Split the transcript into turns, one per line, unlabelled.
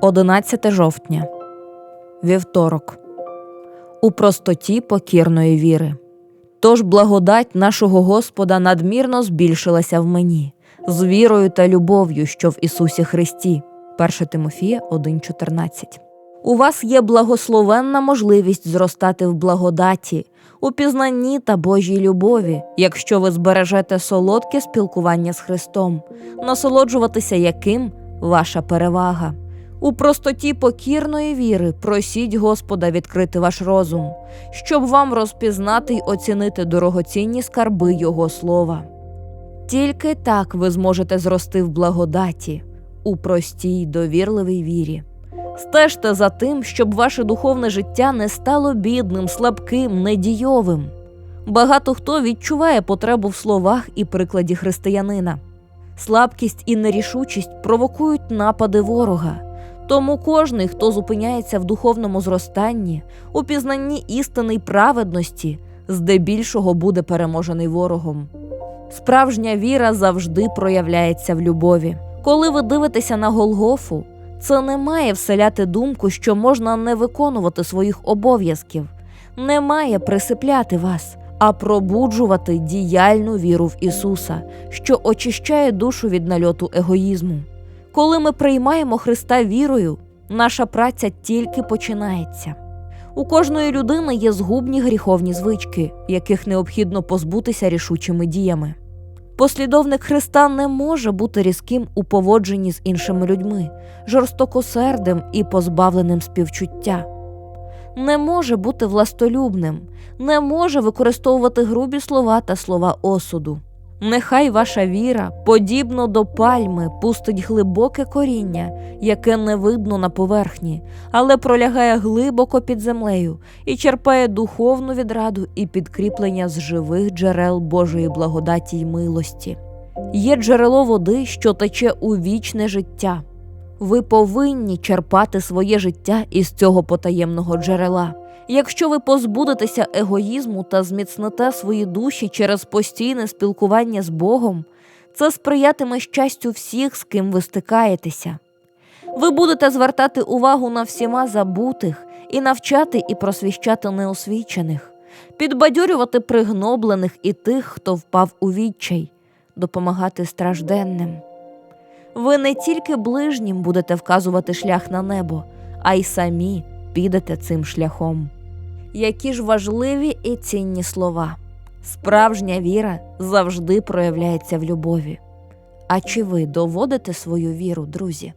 11 жовтня, вівторок. У простоті покірної віри. Тож благодать нашого Господа надмірно збільшилася в мені з вірою та любов'ю, що в Ісусі Христі. 1 Тимофія 1,14. У вас є благословенна можливість зростати в благодаті, у пізнанні та Божій любові, якщо ви збережете солодке спілкування з Христом, насолоджуватися яким ваша перевага. У простоті покірної віри просіть Господа відкрити ваш розум, щоб вам розпізнати й оцінити дорогоцінні скарби Його слова. Тільки так ви зможете зрости в благодаті, у простій довірливій вірі. Стежте за тим, щоб ваше духовне життя не стало бідним, слабким, недійовим. Багато хто відчуває потребу в словах і прикладі християнина. Слабкість і нерішучість провокують напади ворога. Тому кожний, хто зупиняється в духовному зростанні, у пізнанні істини й праведності, здебільшого буде переможений ворогом. Справжня віра завжди проявляється в любові. Коли ви дивитеся на Голгофу, це не має вселяти думку, що можна не виконувати своїх обов'язків, не має присипляти вас, а пробуджувати діяльну віру в Ісуса, що очищає душу від нальоту егоїзму. Коли ми приймаємо Христа вірою, наша праця тільки починається. У кожної людини є згубні гріховні звички, яких необхідно позбутися рішучими діями. Послідовник Христа не може бути різким у поводженні з іншими людьми, жорстокосердим і позбавленим співчуття. Не може бути властолюбним, не може використовувати грубі слова та слова осуду. Нехай ваша віра, подібно до пальми, пустить глибоке коріння, яке не видно на поверхні, але пролягає глибоко під землею і черпає духовну відраду і підкріплення з живих джерел Божої благодаті й милості. Є джерело води, що тече у вічне життя. Ви повинні черпати своє життя із цього потаємного джерела. Якщо ви позбудетеся егоїзму та зміцните свої душі через постійне спілкування з Богом, це сприятиме щастю всіх, з ким ви стикаєтеся. Ви будете звертати увагу на всіма забутих і навчати і просвіщати неосвічених, підбадьорювати пригноблених і тих, хто впав у відчай, допомагати стражденним. Ви не тільки ближнім будете вказувати шлях на небо, а й самі підете цим шляхом. Які ж важливі і цінні слова. Справжня віра завжди проявляється в любові. А чи ви доводите свою віру, друзі?